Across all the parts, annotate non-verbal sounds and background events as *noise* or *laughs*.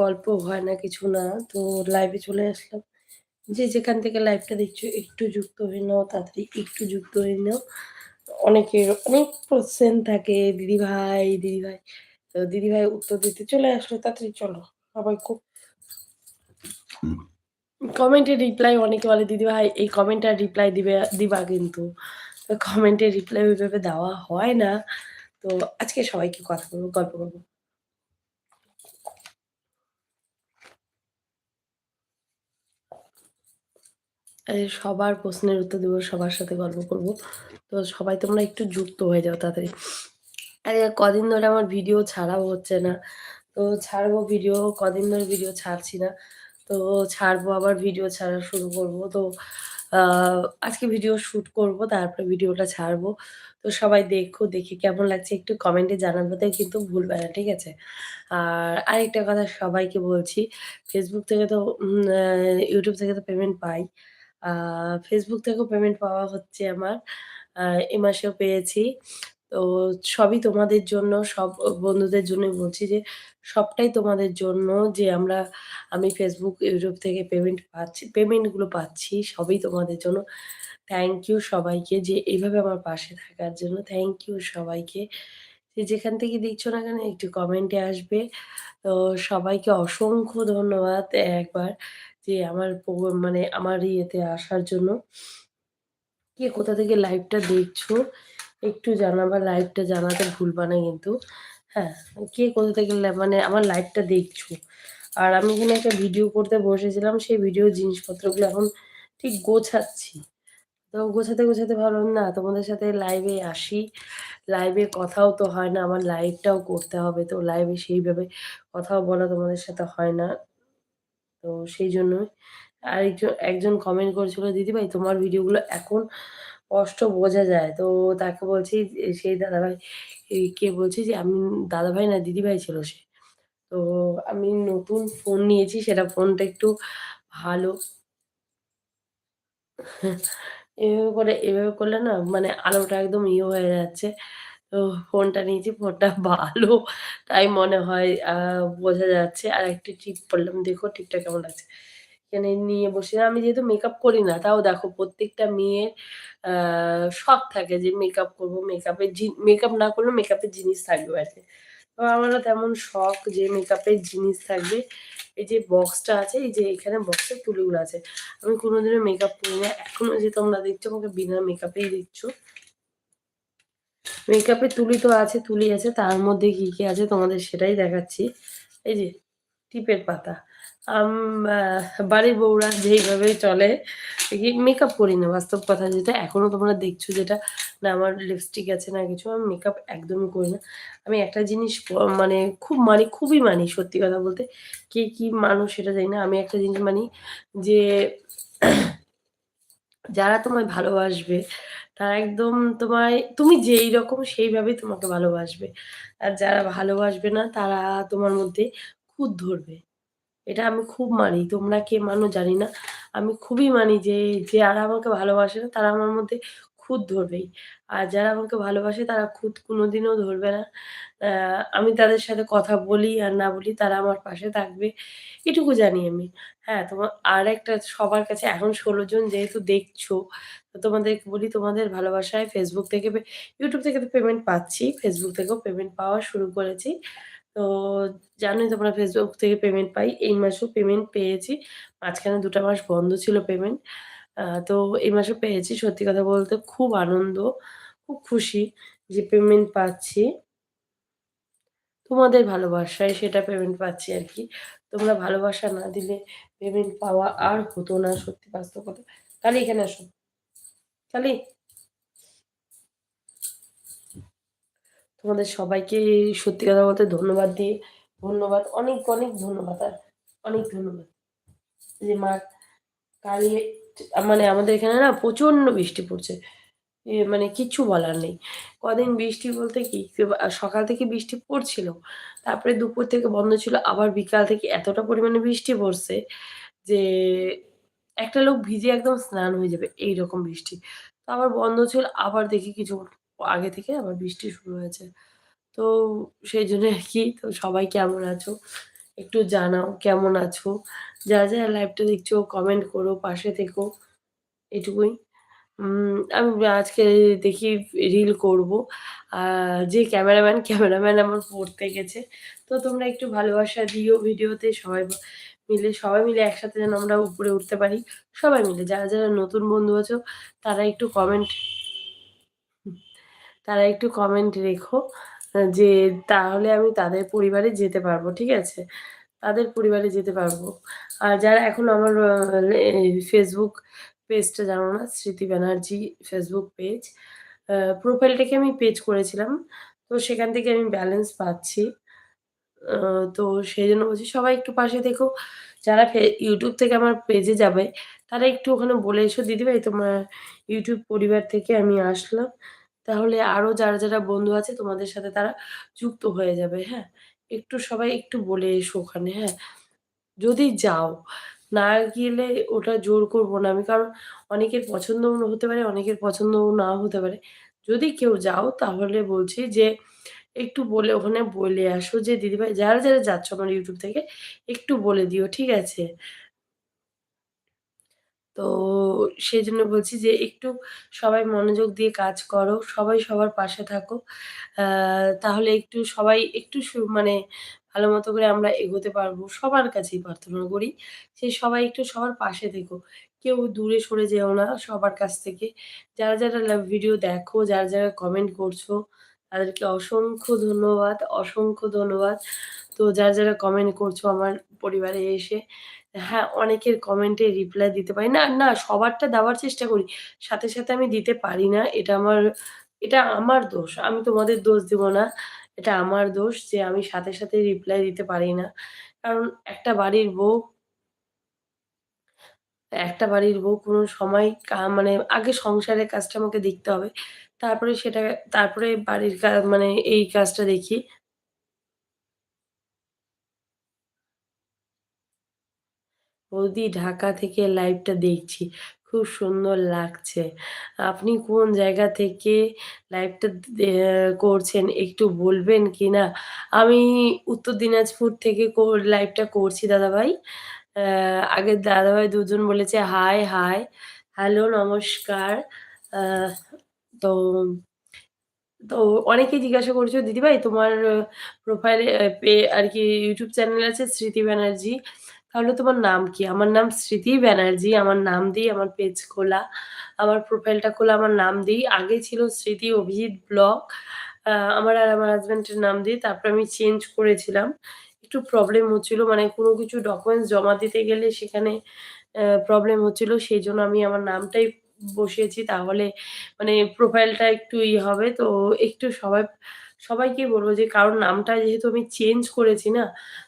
গল্প হয় না, কিছু না। তো লাইভে চলে আসলাম। যে যেখান থেকে লাইভটা দেখছ একটু যুক্ত হয়ে নাও, তাড়াতাড়ি একটু যুক্ত হয়ে নাও। অনেকের অনেক কোয়েশ্চেন থাকে, "দিদিভাই, দিদিভাই।" তো দিদিভাই উত্তর দিতে চলে আসলো, তাড়াতাড়ি চলো। সবাই খুব কমেন্টের রিপ্লাই অনেকে বলে, "দিদিভাই এই কমেন্টটার রিপ্লাই দিবে দিবা কিন্তু।" তো কমেন্টের রিপ্লাই ওইভাবে দেওয়া হয় না। তো আজকে সবাইকে কথা বলব, গল্প করব। সবার প্রশ্নের উত্তর দেব, সবার সাথে গল্প করব। তো সবাই তোমরা একটু যুক্ত হয়ে যাও তাড়াতাড়ি। আরে কদিন ধরে আমার ভিডিও ছাড়াও হচ্ছে না। তো ছাড়বো ভিডিও, কদিন ধরে ভিডিও ছাড়ছি না। তো ছাড়বো আবার ভিডিও ছাড়া শুরু করব। তো আজকে ভিডিও শ্যুট করব, তারপরে ভিডিওটা ছাড়বো। তো সবাই দেখো, দেখে কেমন লাগছে একটু কমেন্টে জানাতে কিন্তু ভুলবে না, ঠিক আছে? আর আরেকটা কথা সবাইকে বলছি, ফেসবুক থেকে তো ইউটিউব থেকে তো পেমেন্ট পাই। Facebook থেকেও পেমেন্ট পাওয়া হচ্ছে আমার। এ মাসেও পেয়েছি। তো সবই তোমাদের জন্য, সব বন্ধুদের জন্য বলছি যে, সবটাই তোমাদের জন্য যে আমরা আমি ফেসবুক ইউটিউব থেকে পেমেন্ট পাচ্ছি পেমেন্টগুলো পাচ্ছি সবই তোমাদের জন্য। থ্যাংক ইউ সবাইকে যে এইভাবে আমার পাশে থাকার জন্য। থ্যাংক ইউ সবাইকে। যে যেখান থেকে দেখছ না কেন একটু কমেন্টে আসবে। তো সবাইকে অসংখ্য ধন্যবাদ একবার যে আমার মানে আমার ইয়েতে আসার জন্য। কে কোথা থেকে লাইভটা দেখছ একটু জানাবা, লাইভটা জানাতে ভুলবা না কিন্তু। হ্যাঁ, কে কোথা থেকে মানে আমার লাইভটা দেখছ। আর আমি এখানে একটা ভিডিও করতে বসেছিলাম, সেই ভিডিওর জিনিসপত্রগুলো এখন ঠিক গোছাচ্ছি। তো গোছাতে, গোছাতে ভাবলাম না তোমাদের সাথে লাইভে আসি। লাইভে কথাও তো হয় না, আমার লাইভটাও করতে হবে। তো লাইভে সেইভাবে কথাও বলা তোমাদের সাথে হয় না। তো সেইজন্যই আরেকজন একজন কমেন্ট করেছিল, "দিদিভাই তোমার ভিডিওগুলো এখন স্পষ্ট বোঝা যায়।" তো তাকে বলছি সেই দাদাভাই কে বলছে যে, "আমি দাদাভাই না দিদিভাই ছিল সে।" তো আমি নতুন ফোন নিয়েছি সেটা ফোনটা একটু ভালো এভাবে করে এভাবে করলে না মানে আলোটা একদম ইয়ে হয়ে যাচ্ছে। তো ফোনটা নিয়েছি, ফোনটা ভালো তাই মনে হয় বোঝা যাচ্ছে। আরেকটি টিপ পড়লাম দেখো টিপটা কেমন লাগছে। এখানে নিয়ে বসে আমি যেহেতু মেকআপ করি না তাও দেখো প্রত্যেকটা মেয়ের শখ থাকে যে মেকআপ করব, মেকআপের মেকআপ না করলেও মেকআপের জিনিস থাকবে বাড়িতে। তো আমারও তেমন শখ যে মেকআপের জিনিস থাকবে। এই যে বক্সটা আছে, এই যে এখানে বক্সের তুলিগুলো আছে। আমি কোনোদিনও মেকআপ করি না। এখনও যে তোমরা দেখছ আমাকে বিনা মেকআপেই দেখছ। মেকআপের তুলি তো আছে, তুলি আছে। তার মধ্যে কি, কি আছে তোমাদের সেটাই দেখাচ্ছি। এই যে টিপের পাতা। বাড়ির বউরা যেইভাবে চলে মেকআপ করি না বাস্তব কথা যেটা। এখনও তোমরা দেখছ যেটা না আমার লিপস্টিক আছে না কিছু। আমি মেকআপ একদমই করি না। আমি একটা জিনিস মানে খুব মানি, খুবই মানি সত্যি কথা বলতে। কে কি মানুষ সেটা জানি না। আমি একটা জিনিস মানি যে যারা তোমায় ভালোবাসবে, তারা একদম তোমায়, তুমি যেই রকম সেইভাবে তোমাকে ভালোবাসবে। আর যারা ভালোবাসবে না, তারা তোমার মধ্যে খুদ ধরবে। এটা আমি খুব মানি। তোমরা কে মানো জানি না। আমি খুবই মানি যে যারা আমাকে ভালোবাসে না, তারা আমার মধ্যে খুঁত ধরবেই। আর যারা আমাকে ভালোবাসে তারা খুঁত কোনোদিনও ধরবে না। আমি তাদের সাথে কথা বলি আর না বলি তারা আমার পাশে থাকবে। এটুকু জানি আমি। হ্যাঁ, তোমার আর একটা সবার কাছে এখন ১৬ জন যেহেতু দেখছ, তো তোমাদেরকে বলি তোমাদের ভালোবাসায় ফেসবুক থেকে ইউটিউব থেকে তো পেমেন্ট পাচ্ছি। ফেসবুক থেকেও পেমেন্ট পাওয়া শুরু করেছি। তো জানোই তোমরা ফেসবুক থেকে পেমেন্ট পাই। এই মাসেও পেমেন্ট পেয়েছি। মাঝখানে ২ টা মাস বন্ধ ছিল পেমেন্ট। তো এই মাসে পেয়েছি। সত্যি কথা বলতে খুব আনন্দ, খুব খুশি যে পেমেন্ট পাচ্ছি। তোমাদের ভালোবাসায় সেটা পেমেন্ট পাচ্ছি আর কি তোমরা ভালোবাসা না দিলে পেমেন্ট পাওয়া আর হতো না সত্যি বাস্তব কথা। কালি এখানে আসো। কালি তোমাদের সবাইকে সত্যি কথা বলতে ধন্যবাদ দিয়ে ধন্যবাদ। অনেক, অনেক ধন্যবাদ আর অনেক ধন্যবাদ। যে মা কালি মানে আমাদের এখানে না প্রচণ্ড বৃষ্টি পড়ছে। মানে কিচ্ছু বলার নেই। কদিন বৃষ্টি বলতে কি সকাল থেকে বৃষ্টি পড়ছিল। তারপরে দুপুর থেকে বন্ধ ছিল। আবার বিকাল থেকে এতটা পরিমাণে বৃষ্টি পড়ছে যে একটা লোক ভিজে একদম স্নান হয়ে যাবে, এইরকম বৃষ্টি। তো আবার বন্ধ ছিল। আবার দেখি কিছুক্ষণ আগে থেকে আবার বৃষ্টি শুরু হয়েছে। তো সেই জন্য আর কি, তো সবাই কেমন আছো একটু জানাও কেমন আছো যারা যারা লাইভটা দেখছ কমেন্ট করো পাশে থেকো এটুকুই আমি আজকে দেখি রিল করব। যে ক্যামেরাম্যান, ক্যামেরাম্যান আমার পড়তে গেছে। তো তোমরা একটু ভালোবাসা দিও ভিডিওতে সবাই মিলে সবাই মিলে একসাথে যেন আমরা উপরে উঠতে পারি। সবাই মিলে যারা, যারা নতুন বন্ধু আছো তারা একটু কমেন্ট তারা একটু কমেন্ট রেখো যে তাহলে আমি তাদের পরিবারে যেতে পারব। ঠিক আছে? তাদের পরিবারে যেতে পারব। আর যারা এখন আমার ফেসবুক পেজটা জানো না স্মৃতি ব্যানার্জি ফেসবুক পেজ প্রোফাইলটাকে আমি পেজ করেছিলাম তো সেখান থেকে আমি ব্যালেন্স পাচ্ছি তো সেই জন্য বলছি, সবাই একটু পাশে দেখো যারা ইউটিউব থেকে আমার পেজে যাবে, তারা একটু ওখানে বলে এসো, দিদিভাই, তোমার ইউটিউব পরিবার থেকে আমি আসলাম তাহলে আরও যারা যারা বন্ধু আছে তোমাদের সাথে তারা যুক্ত হয়ে যাবে হ্যাঁ? একটু সবাই একটু বলে এসো ওখানে হ্যাঁ? যদি যাও, না গেলে ওটা জোর করব না আমি, কারণ অনেকের পছন্দও হতে পারে, অনেকের পছন্দও না হতে পারে। যদি কেউ যাও তাহলে বলছি যে, একটু বলে ওখানে বলে আসো যে, দিদিভাই, যারা যারা যাচ্ছ আমার ইউটিউব থেকে, একটু বলে দিও, ঠিক আছে? তো সেই জন্য বলছি যে একটু সবাই মনোযোগ দিয়ে কাজ করো, সবাই সবার পাশে থাকো। তাহলে একটু সবাই একটু মানে ভালো মতো করে আমরা এগোতে পারব। সবার কাছেই প্রার্থনা করি যে সবাই একটু সবার পাশে থেকো। কেউ দূরে সরে যেও না সবার কাছ থেকে। যারা যারা ভিডিও দেখো, যারা যারা কমেন্ট করছ, তাদেরকে অসংখ্য ধন্যবাদ অসংখ্য ধন্যবাদ। তো যারা যারা কমেন্ট করছ আমার পরিবারে এসে হ্যাঁ অনেকের কমেন্টে রিপ্লাই দিতে পারি। না না, সবারটা দেওয়ার চেষ্টা করি। সাথে সাথে আমি দিতে পারি না। এটা আমার এটা আমার দোষ। আমি তোমাদের দোষ দিব না। এটা আমার দোষ যে আমি সাথে সাথে রিপ্লাই দিতে পারি না। কারণ একটা বাড়ির বউ, একটা বাড়ির বউ কোনো সময় মানে আগে সংসারের কাজটা আমাকে দেখতে হবে। তারপরে সেটা, তারপরে বাড়ির মানে এই কাজটা দেখি। বৌদি ঢাকা থেকে লাইভটা দেখছি। খুব সুন্দর লাগছে। আপনি কোন জায়গা থেকে লাইভটা করছেন একটু বলবেন কি না আমি উত্তর দিনাজপুর থেকে লাইভটা করছি দাদাভাই। আগে দাদাভাই দুজন বলেছে হাই হাই হ্যালো নমস্কার। তো তো অনেকেই জিজ্ঞাসা করছ দিদিভাই, তোমার প্রোফাইলে আর কি ইউটিউব চ্যানেল আছে, স্মৃতি ব্যানার্জি? তাহলে তোমার নাম কি? আমার নাম স্মৃতি ব্যানার্জি, আমার নাম দিই আমার পেজ খোলা, আমার প্রোফাইলটা খোলা, আমার নাম দিই। আগে ছিল স্মৃতি অভিজিৎ ব্লগ আমার আর আমার হাজব্যান্ডের নাম দিই। তারপর আমি চেঞ্জ করেছিলাম। একটু প্রবলেম হচ্ছিল মানে কোনো কিছু ডকুমেন্টস জমা দিতে গেলে সেখানে প্রবলেম হচ্ছিল। সেই জন্য আমি আমার নামটাই বসিয়েছি। তাহলে মানে প্রোফাইলটা একটু ই হবে। তো একটু সবাই সবাইকে বলব যে কারণ নামটা যেহেতু আমি চেঞ্জ করেছি না,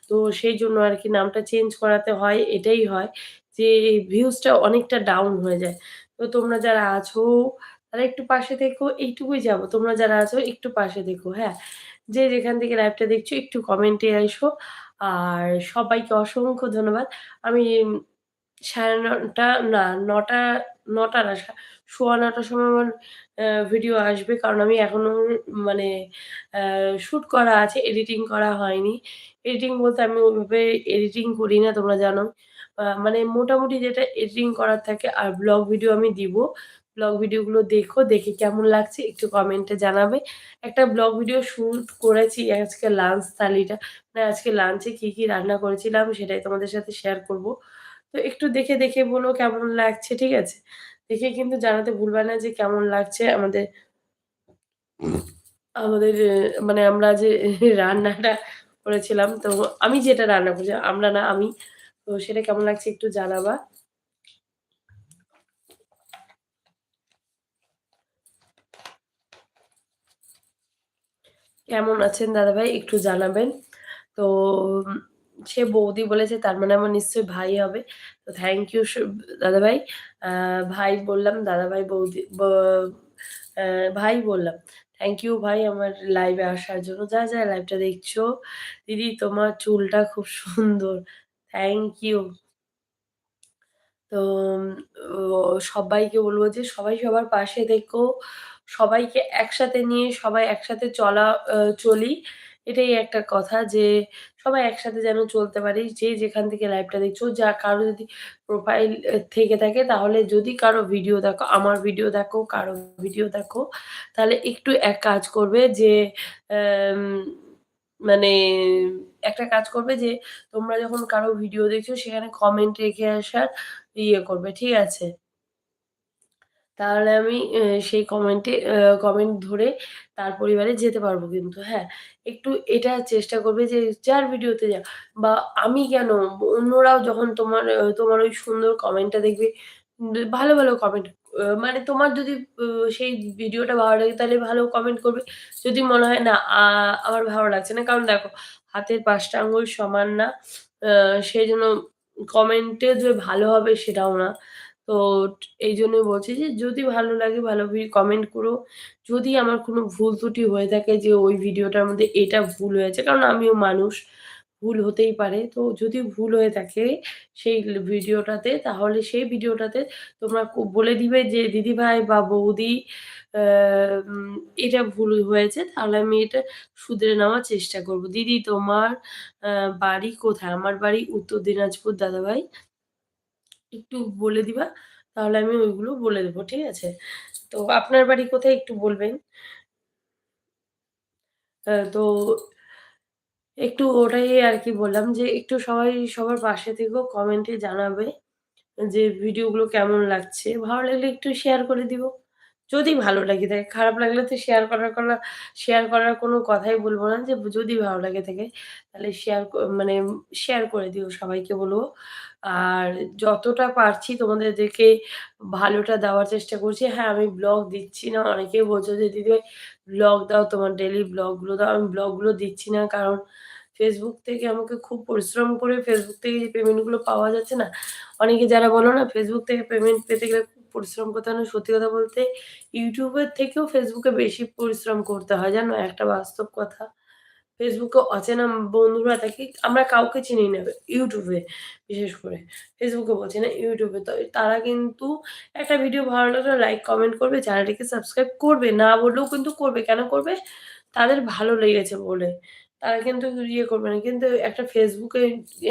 তো সেই জন্য আর কি নামটা চেঞ্জ করাতে হয়, এটাই হয় যে ভিউজটা অনেকটা ডাউন হয়ে যায়। তো তোমরা যারা আছো, তারা একটু পাশে দেখো এইটুকুই যাব। তোমরা যারা আছো, একটু পাশে দেখো হ্যাঁ? যে যেখান থেকে লাইভটা দেখছ, একটু কমেন্টে এসো। আর সবাইকে অসংখ্য ধন্যবাদ। আমি সাড়ে নটা, না, নটা নটা না সোয়া নটার সময় আমার ভিডিও আসবে। কারণ আমি এখনও মানে শ্যুট করা আছে এডিটিং করা হয়নি। এডিটিং বলতে আমি ওইভাবে এডিটিং করি না, তোমরা জানো। মানে মোটামুটি যেটা এডিটিং করার থাকে, আর ব্লগ ভিডিও আমি দিব। ব্লগ ভিডিওগুলো দেখো, দেখে কেমন লাগছে, একটু কমেন্টে জানাবে। একটা ব্লগ ভিডিও শ্যুট করেছি আজকে লাঞ্চ থালিটা। মানে আজকে লাঞ্চে কি কি রান্না করেছিলাম, সেটাই তোমাদের সাথে শেয়ার করব। তো একটু দেখে দেখে বলো কেমন লাগছে, ঠিক আছে? দেখে কিন্তু জানাতে ভুলবে না যে কেমন লাগছে আমাদের আমাদের মানে আমরা যে *laughs* রান্নাটা করেছিলাম। তো আমি যেটা রান্না করেছি, আমরা না, আমি। তো সেটা কেমন লাগছে একটু জানাবা। কেমন আছেন দাদাভাই, একটু জানাবেন। তো সে বৌদি বলেছে, তার মানে আমার নিশ্চয়ই ভাই হবে। তো থ্যাংক ইউ দাদাভাই ভাই বললাম, দাদাভাই বৌদি ভাই বললাম থ্যাংক ইউ ভাই আমার লাইভে আসার জন্য। যা যা লাইভটা দেখছ, দিদি তোমার চুলটা খুব সুন্দর। থ্যাংক ইউ তো সবাইকে বলব যে সবাই সবার পাশে দেখো সবাইকে একসাথে নিয়ে সবাই একসাথে চলা চলি। এটাই একটা কথা যে সবাই একসাথে যেন চলতে পারি। যে যেখান থেকে লাইভটা দেখছ যা কারও যদি প্রোফাইল থেকে থাকে তাহলে যদি কারও ভিডিও দেখো, আমার ভিডিও দেখো, কারও ভিডিও দেখো, তাহলে একটু এক কাজ করবে যে মানে একটা কাজ করবে যে তোমরা যখন কারও ভিডিও দেখছ সেখানে কমেন্ট রেখে আসার ইয়ে করবে। ঠিক আছে? তাহলে আমি সেই কমেন্টে কমেন্ট ধরে তার পরিবারে যেতে পারব কিন্তু, হ্যাঁ? একটু এটা চেষ্টা করবে যে যার ভিডিওতে যা বা আমি কেন অন্যরাও যখন তোমার তোমার ওই সুন্দর কমেন্টটা দেখবে, ভালো, ভালো কমেন্ট মানে তোমার যদি সেই ভিডিওটা ভালো লাগে তাহলে ভালো কমেন্ট করবে। যদি মনে হয় না আমার ভালো লাগছে না। কারণ দেখো হাতের ৫ টা আঙ্গুল সমান না। সেই জন্য কমেন্টে যে ভালো হবে সেটাও না। তো এইজন্যই বলছি যে যদি ভালো লাগে ভালো কমেন্ট করো। যদি আমার কোনো ভুল ত্রুটি হয়ে থাকে যে ওই ভিডিওটার মধ্যে এটা ভুল হয়েছে, কারণ আমিও মানুষ, ভুল হতেই পারে। তো যদি ভুল হয়ে থাকে সেই ভিডিওটাতে তাহলে সেই ভিডিওটাতে তোমরা বলে দিবে যে দিদিভাই বা বৌদি এটা ভুল হয়েছে তাহলে আমি এটা শুধরে নেওয়ার চেষ্টা করব। দিদি তোমার বাড়ি কোথায়? আমার বাড়ি উত্তর দিনাজপুর দাদাভাই। একটু বলে দিবা, তাহলে আমি ওইগুলো বলে দেবো ঠিক আছে? তো আপনার বাড়ি কোথায় একটু বলবেন? তো একটু ওটাই আর কি বললাম যে একটু সবাই সবার পাশে থেকেও কমেন্টে জানাবে যে ভিডিওগুলো কেমন লাগছে। ভালো লাগলে একটু শেয়ার করে দিব। যদি ভালো লাগে থাকে, খারাপ লাগলে তো শেয়ার করার করা শেয়ার করার কোনো কথাই বলব না যে যদি ভালো লাগে থাকে তাহলে শেয়ার মানে শেয়ার করে দিও সবাইকে বলব। আর যতটা পারছি তোমাদেরকে ভালোটা দেওয়ার চেষ্টা করছি। হ্যাঁ, আমি ব্লগ দিচ্ছি না। অনেকেই বলছো যে দিদিভাই ব্লগ দাও, তোমার ডেইলি ব্লগগুলো দাও। আমি ব্লগগুলো দিচ্ছি না কারণ ফেসবুক থেকে আমাকে খুব পরিশ্রম করে ফেসবুক থেকে যে পেমেন্টগুলো পাওয়া যাচ্ছে না, অনেকে যারা বলো না ফেসবুক থেকে পেমেন্ট পেতে গেলে পরিশ্রম করতে হয়। সত্যি কথা বলতে ইউটিউবের থেকেও ফেসবুকে বেশি পরিশ্রম করতে হয় জানো? একটা বাস্তব কথা। ফেসবুকে অচেনা বন্ধুরা থাকে, আমরা কাউকে চিনি না ইউটিউবে বিশেষ করে। এ বলছি না এ। তো তারা কিন্তু একটা ভিডিও ভালো লাগলে লাইক, কমেন্ট করবে, চ্যানেলটিকে সাবস্ক্রাইব করবে। না বললেও কিন্তু করবে। কেন করবে? তাদের ভালো লেগেছে বলে। তারা কিন্তু ইয়ে করবে না। কিন্তু একটা ফেসবুকে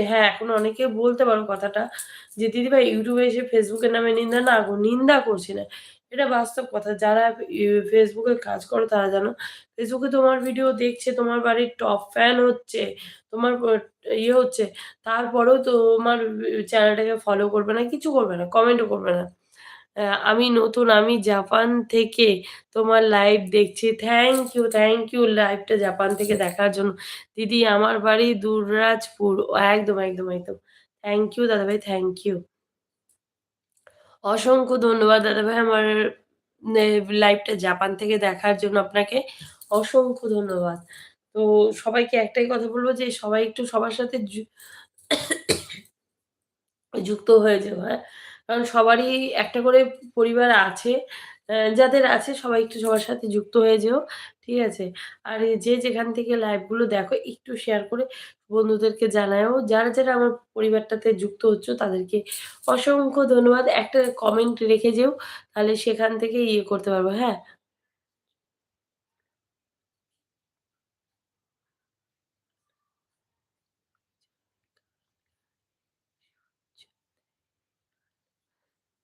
হ্যাঁ, এখন অনেকে বলতে পারো কথাটা যে, "দিদিভাই YouTube এ এসে ফেসবুকের নামে নিন্দা না গো।" নিন্দা করছি না। এটা বাস্তব কথা। যারা ফেসবুকে কাজ করো তারা জানো। ফেসবুকে তোমার ভিডিও দেখছে, তোমার বাড়ির টপ ফ্যান হচ্ছে, তোমার ইয়ে হচ্ছে, তারপরেও তোমার চ্যানেলটাকে ফলো করবে না, কিছু করবে না, কমেন্টও করবে না। আমি নতুন, আমি জাপান থেকে তোমার লাইভ দেখছি। থ্যাংক ইউ, থ্যাংক ইউ লাইভটা জাপান থেকে দেখার জন্য। দিদি আমার বাড়ি দুর্রাজপুর। একদম, একদম, একদম। থ্যাংক ইউ দাদাভাই, থ্যাংক ইউ। অসংখ্য ধন্যবাদ দাদাভাই আমার লাইভটা জাপান থেকে দেখার জন্য আপনাকে অসংখ্য ধন্যবাদ। তো সবাইকে একটাই কথা বলব যে সবাই একটু সবার সাথে *coughs* যুক্ত হয়ে যেও, হ্যাঁ? কারণ সবারই একটা করে পরিবার আছে। যাদের আছে সবাই একটু সবার সাথে যুক্ত হয়ে যেও। ঠিক আছে? আর যে যেখান থেকে লাইভগুলো দেখো একটু শেয়ার করে বন্ধুদেরকে জানায়ও। যারা, যারা আমার পরিবারটাতে যুক্ত হচ্ছ তাদেরকে অসংখ্য ধন্যবাদ। একটা কমেন্ট রেখে যেও। তাহলে সেখান থেকে ইয়ে করতে পারব, হ্যাঁ?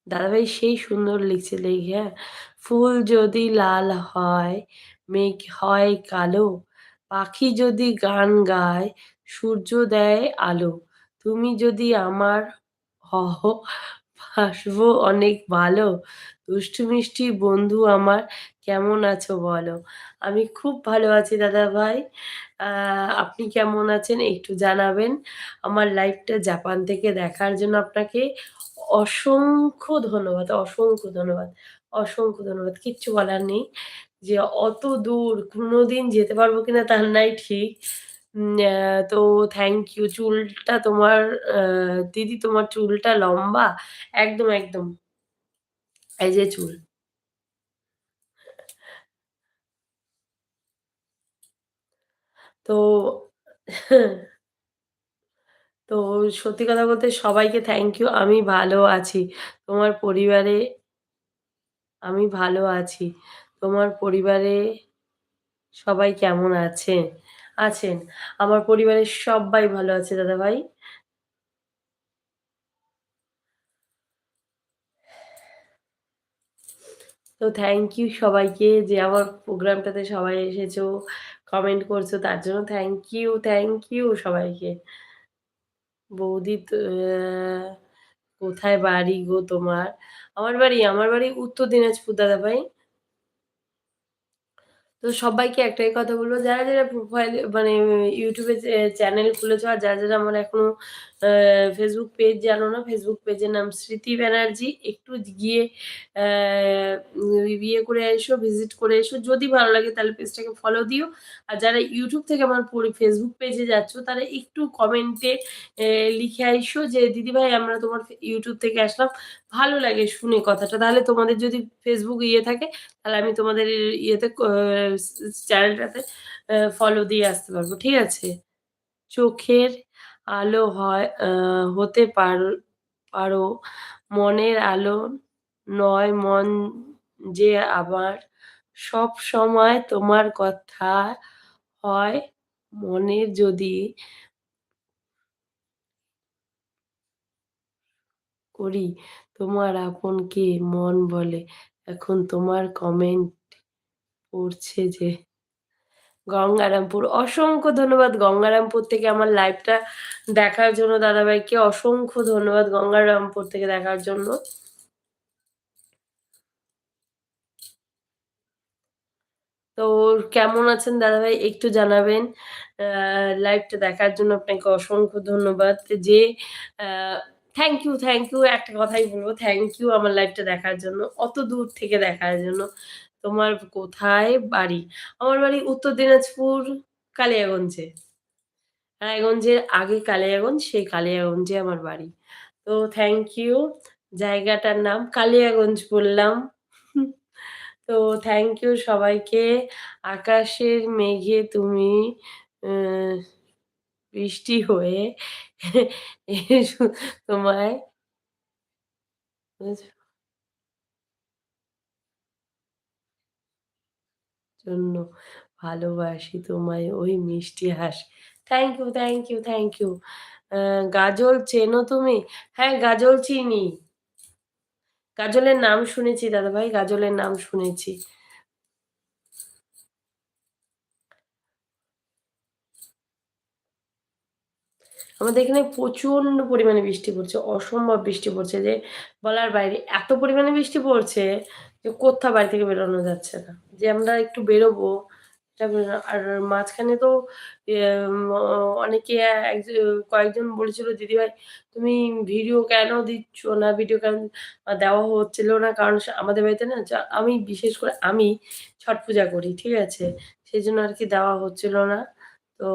দাদাভাই সেই সুন্দর লিখছে লিখে হ্যাঁ। ফুল যদি লাল হয়, মেঘ হয় কালো, পাখি যদি গান গায়, সূর্য দেয় আলো। তুমি যদি আমার হও, বাসবো অনেক ভালো। দুষ্টু মিষ্টি বন্ধু আমার, কেমন আছো বলো? আমি খুব ভালো আছি দাদা ভাই আপনি কেমন আছেন একটু জানাবেন। আমার লাইভটা জাপান থেকে দেখার জন্য আপনাকে অসংখ্য ধন্যবাদ, অসংখ্য ধন্যবাদ, অসংখ্য ধন্যবাদ। কিচ্ছু বলার নেই। যে অত দূর কোনদিন যেতে পারব কিনা তার নাই ঠিক। তো থ্যাংক ইউ। চুলটা তোমার দিদি তোমার চুলটা লম্বা? একদম, একদম। এই যে চুল। তো *laughs* তো সত্যি কথা বলতে সবাইকে থ্যাংক ইউ। আমি ভালো আছি। তোমার পরিবারে আমি ভালো আছি। তোমার পরিবারে সবাই কেমন আছে আছেন। আমার পরিবারের সবাই ভালো আছে, দাদা ভাই। তো থ্যাংক ইউ সবাইকে যে আমার প্রোগ্রামটাতে সবাই এসেছ কমেন্ট করছ, তার জন্য থ্যাংক ইউ থ্যাংক ইউ সবাইকে। বৌদি কোথায় বাড়ি গো তোমার? আমার বাড়ি আমার বাড়ি উত্তর দিনাজপুর, দাদা ভাই। তো সবাইকে একটাই কথা বলব, যারা যারা প্রোফাইল মানে ইউটিউবে চ্যানেল খুলেছো আর যারা যারা আমার এখনও ফেসবুক পেজ জানো না? ফেসবুক পেজের নাম স্মৃতি ব্যানার্জি। একটু গিয়ে বিয়ে করে এসো ভিজিট করে এসো। যদি ভালো লাগে তাহলে পেজটাকে ফলো দিও। আর যারা ইউটিউব থেকে আমার ফেসবুক পেজে যাচ্ছ, তারা একটু কমেন্টে লিখে আইসো যে দিদিভাই আমরা তোমার ইউটিউব থেকে আসলাম। ভালো লাগে শুনে কথাটা। তাহলে তোমাদের যদি ফেসবুক ইয়ে থাকে, তাহলে আমি তোমাদের ইয়েতে চ্যানেলটাতে ফলো দিয়ে আসতে পারব। ঠিক আছে? চোখের আলো হয় হতে পারো মনের আলো নয়, মন যে আবার সব সময় তোমার কথা হয় মনের যদি করি তোমার আপন কে মন বলে। এখন তোমার কমেন্ট পড়ছে যে গঙ্গারামপুর। অসংখ্য ধন্যবাদ গঙ্গারামপুর থেকে আমার লাইভটা দেখার জন্য। দাদাভাইকে অসংখ্য ধন্যবাদ গঙ্গারামপুর থেকে দেখার জন্য। তো কেমন আছেন দাদাভাই? একটু জানাবেন লাইভটা দেখার জন্য আপনাকে অসংখ্য ধন্যবাদ। যে থ্যাংক ইউ থ্যাংক ইউ একটা কথাই বলব থ্যাংক ইউ আমার লাইভটা দেখার জন্য, অত দূর থেকে দেখার জন্য। তোমার কোথায় বাড়ি? আমার বাড়ি উত্তর দিনাজপুর, কালিয়াগঞ্জে। রায়গঞ্জের আগে কালিয়াগঞ্জ, সেই কালিয়াগঞ্জে আমার বাড়ি। তো থ্যাংক ইউ জায়গাটার নাম কালিয়াগঞ্জ বললাম। তো থ্যাংক ইউ সবাইকে। আকাশের মেঘে তুমি বৃষ্টি হয়ে তোমায়। জন্য ভালোবাসি তোমায়, ওই মিষ্টি হাস। Thank you thank you thank you গাজল চেনো তুমি? হ্যাঁ গাজল চিনি। গাজলের নাম শুনেছি দাদা ভাই গাজলের নাম শুনেছি। আমাদের এখানে প্রচণ্ড পরিমাণে বৃষ্টি পড়ছে, অসম্ভব বৃষ্টি পড়ছে। যে বলার বাইরে, এত পরিমাণে বৃষ্টি পড়ছে যে কোথাও বাড়ি থেকে বেরোনো যাচ্ছে না। যে আমরা একটু বেরোবো আর মাঝখানে তো অনেকে কয়েকজন বলেছিল, দিদিভাই, তুমি ভিডিও কেন দিচ্ছ না? ভিডিও কেন দেওয়া হচ্ছিল না? কারণ আমাদের বাড়িতে না আমি বিশেষ করে আমি ছট পূজা করি, ঠিক আছে? সেই জন্য আর কি দেওয়া হচ্ছিল না। তো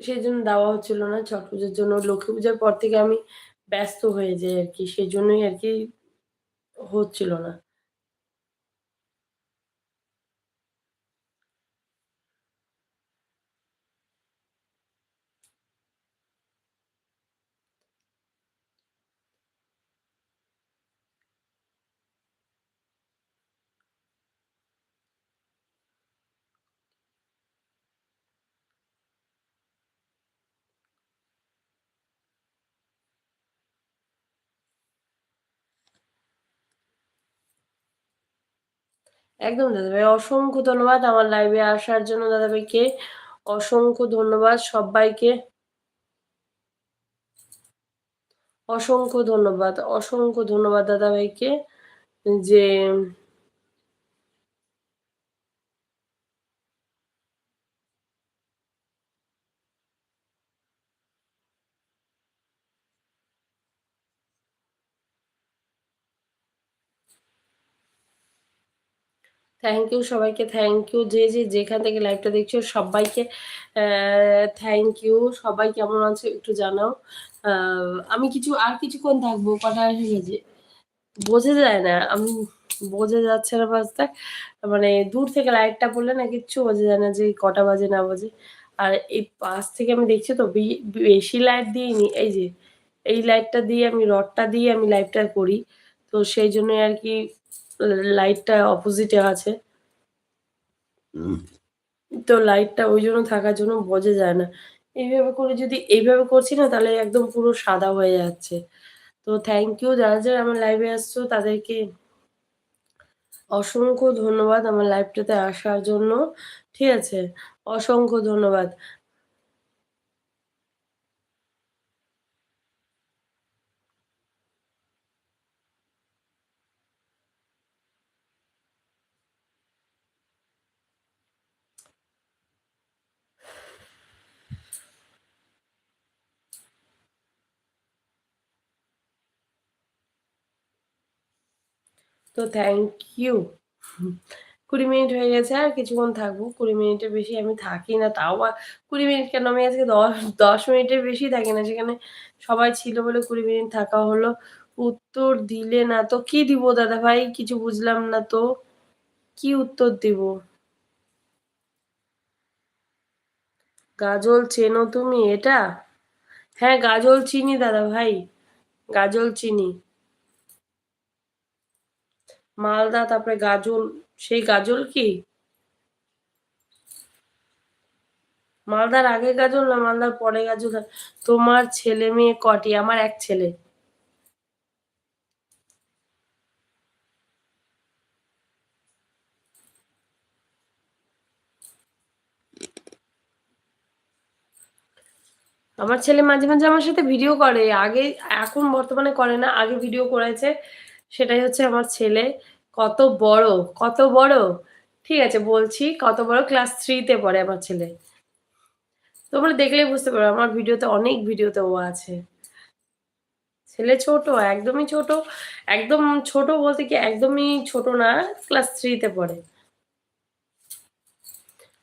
সেই জন্য দেওয়া হচ্ছিল না। ছট পুজোর জন্য লক্ষ্মী পূজার পর থেকে আমি ব্যস্ত হয়ে যাই আর কি। সেই জন্যই আর কি হচ্ছিল না। একদম দাদা ভাই, অসংখ্য ধন্যবাদ আমার লাইভে আসার জন্য দাদা ভাইকে। অসংখ্য ধন্যবাদ সবাইকে। অসংখ্য ধন্যবাদ অসংখ্য ধন্যবাদ দাদা ভাইকে যে থ্যাংক ইউ সবাইকে থ্যাংক ইউ যে যে, যেখান থেকে লাইভটা দেখছ, সবাইকে থ্যাংক ইউ সবাই কেমন আছে একটু জানাও। আমি কিছু, আর কিছুক্ষণ থাকব কটা এসে গেছে বোঝা যায় না। আমি, বোঝা যাচ্ছে না বাজতে। মানে দূর থেকে লাইটটা পড়লে না কিচ্ছু বোঝা যায় না যে, কটা বাজে, না বাজে। আর এই পাশ থেকে আমি দেখছি তো বেশি লাইট দিইনি। এই যে, এই লাইটটা দিয়ে আমি রডটা দিয়ে আমি লাইভটা করি। তো সেই জন্য আর কি লাইটটা অপোজিটে আছে। তো লাইটটা ওই জন্য থাকার জন্য বোঝা যায় না। এইভাবে করে যদি এইভাবে করছি না তাহলে একদম পুরো সাদা হয়ে যাচ্ছে। তো থ্যাংক ইউ যারা যারা আমার লাইভে আসছো তাদেরকে অসংখ্য ধন্যবাদ আমার লাইভটাতে আসার জন্য। ঠিক আছে? অসংখ্য ধন্যবাদ। তো থ্যাংক ইউ কুড়ি মিনিট হয়ে গেছে, আর কিছুক্ষণ থাকব কুড়ি মিনিটের বেশি আমি থাকি না, তাও কুড়ি মিনিট কেন? আমি আজকে দশ দশ মিনিটের বেশি থাকি না, সেখানে সবাই ছিল বলে কুড়ি মিনিট থাকা হলো। উত্তর দিলে না তো কি দিব দাদা ভাই? কিছু বুঝলাম না তো। কি উত্তর দিব? গাজল চেনো তুমি এটা? হ্যাঁ গাজল চিনি দাদা ভাই। গাজল চিনি। মালদা, তারপরে গাজল, সেই গাজল কি? মালদার আগে গাজল না মালদার পরে গাজল? তোমার ছেলে মেয়ে কটি? আমার এক ছেলে। আমার ছেলে মাঝে মাঝে আমার সাথে ভিডিও করে। আগে, এখন বর্তমানে করে না, আগে ভিডিও করেছে। সেটাই হচ্ছে আমার ছেলে। কত বড় কত বড়? ঠিক আছে, বলছি কত বড়? ক্লাস থ্রিতে পড়ে আমার ছেলে। তোমরা দেখলেই বুঝতে পারো আমার ভিডিওতে অনেক ভিডিওতে ও আছে। ছেলে ছোট, একদমই ছোট। একদম ছোট বলতে কি একদমই ছোট না ক্লাস থ্রিতে পড়ে।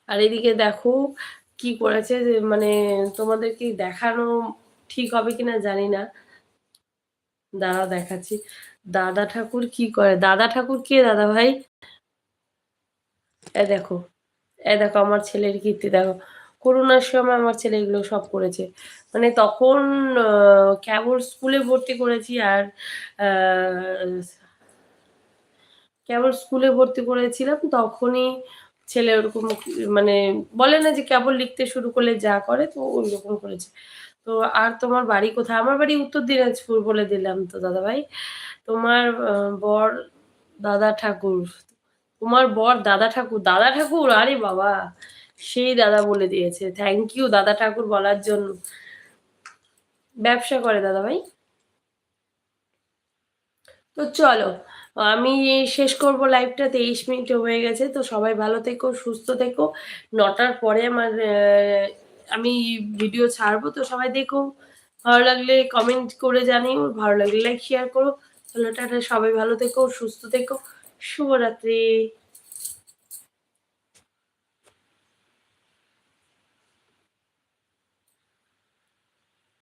আর এদিকে দেখো কি করেছে মানে তোমাদেরকে দেখানো ঠিক হবে কিনা জানি না। দাদা দেখাচ্ছি। দাদা ঠাকুর কি করে? দাদা ঠাকুর কে দাদা ভাই? এ দেখো এ দেখো আমার ছেলের কীর্তি, দেখো। করোনার সময় আমার ছেলে এগুলো সব করেছে। মানে তখন কেবল স্কুলে ভর্তি করেছি আর কেবল স্কুলে ভর্তি করেছিলাম, তখনই ছেলে ওরকম মানে বলে না যে কেবল লিখতে শুরু করলে যা করে, তো ওই রকম করেছে। তো আর তোমার বাড়ি কোথায়? আমার বাড়ি উত্তর দিনাজপুর বলে দিলাম তো দাদা ভাই তোমার বর দাদা ঠাকুর। তোমার বর দাদা ঠাকুর? দাদা ঠাকুর? আরে বাবা, সেই দাদা বলে দিয়েছে। থ্যাংক ইউ দাদা ঠাকুর বলার জন্য। ব্যবসা করে দাদা ভাই তো চলো, আমি শেষ করব লাইভটা তেইশ মিনিট হয়ে গেছে। তো সবাই ভালো থেকো, সুস্থ থেকো। নটার পরে আমার আমি ভিডিও ছাড়বো, তো সবাই দেখো। ভালো লাগলে কমেন্ট করে জানিও, ভালো লাগলে লাইক শেয়ার করো। চলো সবাই ভালো থেকো, সুস্থ থেকো। শুভরাত্রি।